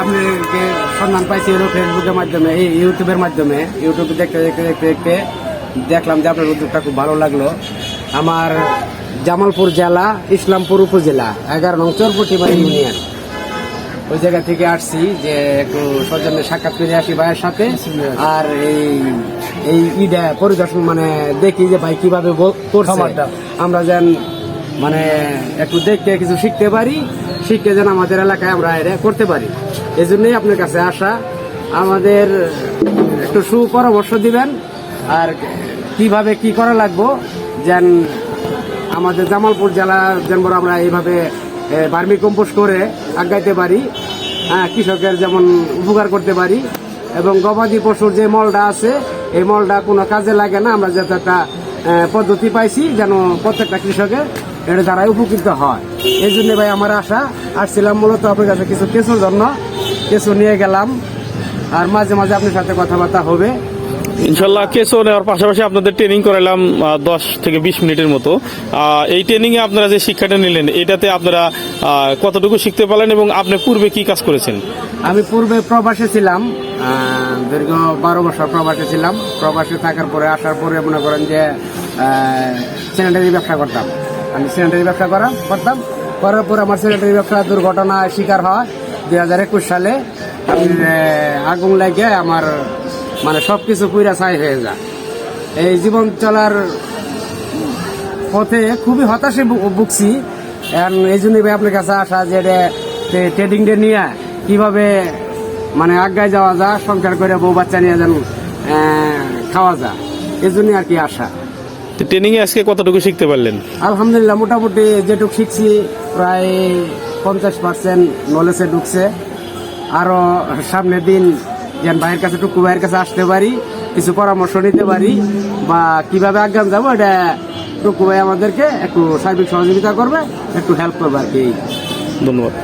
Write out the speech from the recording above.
আপনাকে সন্ধান পাইছি হলো ফেসবুকের মাধ্যমে এই ইউটিউবের মাধ্যমে। ইউটিউবে দেখতে দেখতে দেখতে দেখতে দেখলাম যে আপনার উদ্যোগটা খুব ভালো লাগল। আমার জামালপুর জেলা ইসলামপুর উপজেলা এগারো নং চরপটিমা ইউনিয়ন। ওই জায়গা থেকে আসছি যে একটু সৌজন্যে সাক্ষাৎ করে আসি ভাইয়ের সাথে। আর এই এই ঈদে পরিদর্শন মানে দেখি যে ভাই কীভাবে করছে। আমরা যেন মানে একটু দেখতে কিছু শিখতে পারি শিখতে যেন আমাদের এলাকায় আমরা এটা করতে পারি। এই জন্যই আপনার কাছে আসা। আমাদের একটু সুপরামর্শ দিবেন আর কীভাবে কি করা লাগবো, যেন আমাদের জামালপুর জেলা, যেন বড় আমরা এইভাবে বার্মি কম্পোস্ট করে আগাইতে পারি হ্যাঁ কৃষকের যেমন উপকার করতে পারি, এবং গবাদি পশুর যে মলটা আছে, এই মলটা কোনো কাজে লাগে না, আমরা যাতে একটা পদ্ধতি পাইছি, যেন প্রত্যেকটা কৃষকের এটা দ্বারাই উপকৃত হয়। এই জন্য ভাই আমার আশা, আসছিলাম মূলত আপনার কাছে কিছু কেঁচুর জন্য। কেঁচু নিয়ে গেলাম। আর মাঝে মাঝে আপনার সাথে কথাবার্তা হবে। ইনশাল্লাহ কেসও নেওয়ার পাশাপাশি আপনাদের ট্রেনিং করালাম দশ থেকে বিশ মিনিটের মতো। এই ট্রেনিং এ আপনারা যে শিক্ষাটা নিলেন এটাতে আপনারা কতটুকু শিখতে পারলেন এবং আপনি পূর্বে কি কাজ করেছেন? আমি পূর্বে প্রবাসে ছিলাম দীর্ঘ বারো বছর প্রবাসে ছিলাম। প্রবাসে থাকার পরে আসার পরে মনে করেন যে স্যানিটারি ব্যবসা করতাম। আমি স্যানিটারি ব্যবসা করা করতাম। করার পরে আমার স্যানিটারি ব্যবসা দুর্ঘটনায় শিকার হয় দুই হাজার একুশ সালে আগুন লাগে আমার মানে সব কিছু পুইরা ছাই হয়ে যায়। এই জীবন চলার পথে খুবই হতাশে ভুগছি। এই জন্যই আপনার কাছে আসা যে ট্রেডিং ডে নিয়ে কীভাবে মানে আগায় যাওয়া যায়, সংসার করে বউ বাচ্চা নিয়ে যেন খাওয়া যায়। এই জন্যই আর কি আসা। তো ট্রেনিং এ আজকে কতটুকু শিখতে পারলেন? আলহামদুলিল্লাহ মোটামুটি যেটুক শিখছি প্রায় পঞ্চাশ পার্সেন্ট নলেজে ঢুকছে। আরও সামনের দিন যেন ভাইয়ের কাছে টুকু ভাইয়ের কাছে আসতে পারি কিছু পরামর্শ নিতে পারি বা কীভাবে আগাম যাব এটা টুকু ভাই আমাদেরকে একটু সার্বিক সহযোগিতা করবে একটু হেল্প করবে আর কি। ধন্যবাদ।